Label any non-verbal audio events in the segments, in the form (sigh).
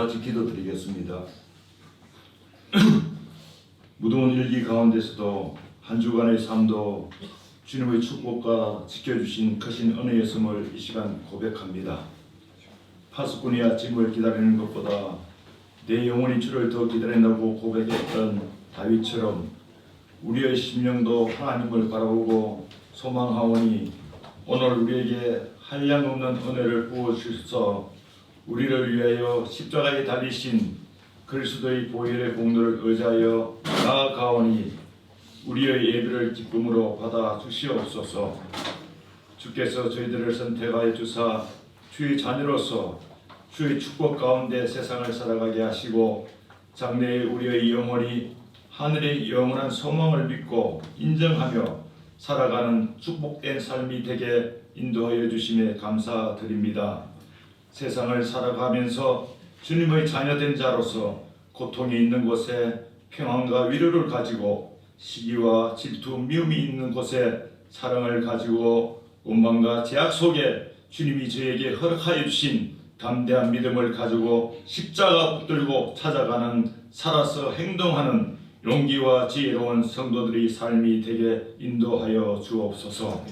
같이 기도드리겠습니다. (clears throat) 무더운 일기 가운데서도 한 주간의 삶도 주님의 축복과 지켜주신 크신 은혜의 섬을 이 시간 고백합니다. 파수꾼이 아침을 기다리는 것보다 내 영혼이 주를 더 기다린다고 고백했던 다윗처럼 우리의 심령도 하나님을 바라보고 소망하오니 오늘 우리에게 한량없는 은혜를 부어주셔서 우리를 위하여 십자가에 달리신 그리스도의 보혈의 공로를 의지하여 나아가오니 우리의 예배를 기쁨으로 받아 주시옵소서. 주께서 저희들을 선택하여 주사 주의 자녀로서 주의 축복 가운데 세상을 살아가게 하시고 장래의 우리의 영혼이 하늘의 영원한 소망을 믿고 인정하며 살아가는 축복된 삶이 되게 인도하여 주심에 감사드립니다. 세상을 살아가면서 주님의 자녀된 자로서 고통이 있는 곳에 평안과 위로를 가지고 시기와 질투, 미움이 있는 곳에 사랑을 가지고 원망과 제약 속에 주님이 저에게 허락하여 주신 담대한 믿음을 가지고 십자가 붙들고 찾아가는 살아서 행동하는 용기와 지혜로운 성도들의 삶이 되게 인도하여 주옵소서.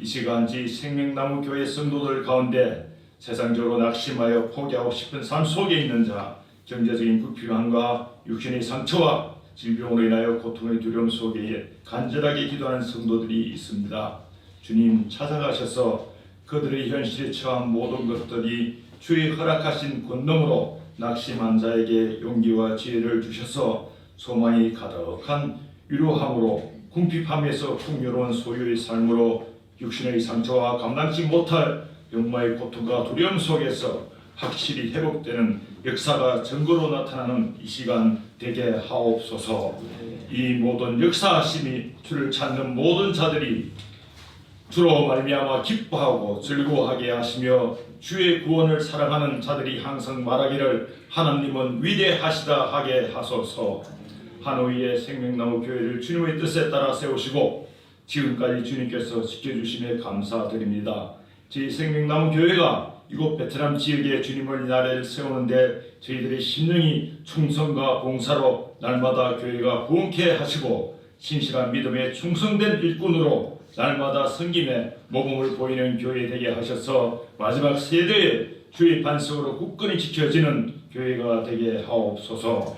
이 시간 지 생명나무 교회 성도들 가운데 세상적으로 낙심하여 포기하고 싶은 삶 속에 있는 자, 경제적인 불필요함과 육신의 상처와 질병으로 인하여 고통의 두려움 속에 간절하게 기도하는 성도들이 있습니다. 주님 찾아가셔서 그들의 현실에 처한 모든 것들이 주의 허락하신 권능으로 낙심한 자에게 용기와 지혜를 주셔서 소망이 가득한 위로함으로 궁핍함에서 풍요로운 소유의 삶으로 육신의 상처와 감당치 못할 영마의 고통과 두려움 속에서 확실히 회복되는 역사가 증거로 나타나는 이 시간 되게 하옵소서. 이 모든 역사하심이 주를 찾는 모든 자들이 주로 말미암아 기뻐하고 즐거워하게 하시며 주의 구원을 사랑하는 자들이 항상 말하기를 하나님은 위대하시다 하게 하소서. 하노이의 생명나무 교회를 주님의 뜻에 따라 세우시고 지금까지 주님께서 지켜주심에 감사드립니다. 저희 생명나무 교회가 이곳 베트남 지역에 주님을 나라를 세우는데 저희들의 심령이 충성과 봉사로 날마다 교회가 부흥케 하시고 신실한 믿음에 충성된 일꾼으로 날마다 섬김에 모범을 보이는 교회 되게 하셔서 마지막 세대에 주의 반석으로 굳건히 지켜지는 교회가 되게 하옵소서.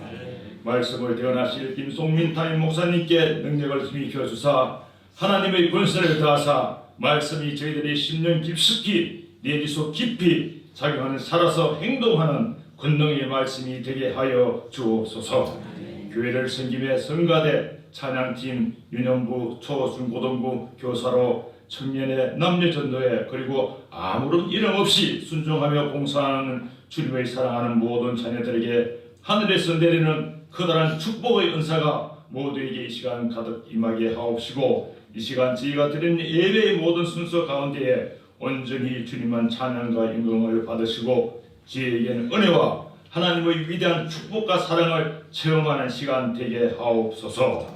말씀을 대언하실 김송민 타임 목사님께 능력을 힘이 주사 하나님의 권세를 다하사 말씀이 저희들의 심령 깊숙이 내기속 깊이 작용하는 살아서 행동하는 권능의 말씀이 되게 하여 주옵소서. 교회를 섬김에 성가대 찬양팀 유년부 초중고등부 교사로 청년의 남녀 전도에 그리고 아무런 이름 없이 순종하며 봉사하는 주님의 사랑하는 모든 자녀들에게 하늘에서 내리는 커다란 축복의 은사가 모두에게 이 시간 가득 임하게 하옵시고 이 시간 저희가 드리는 예배의 모든 순서 가운데에 온전히 주님만 찬양과 영광을 받으시고 저희에게는 은혜와 하나님의 위대한 축복과 사랑을 체험하는 시간 되게 하옵소서.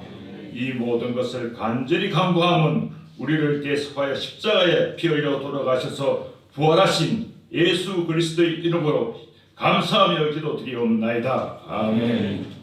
이 모든 것을 간절히 간구함은 우리를 대속하여 십자가에 피 흘려 돌아가셔서 부활하신 예수 그리스도의 이름으로 감사하며 기도드리옵나이다. 아멘.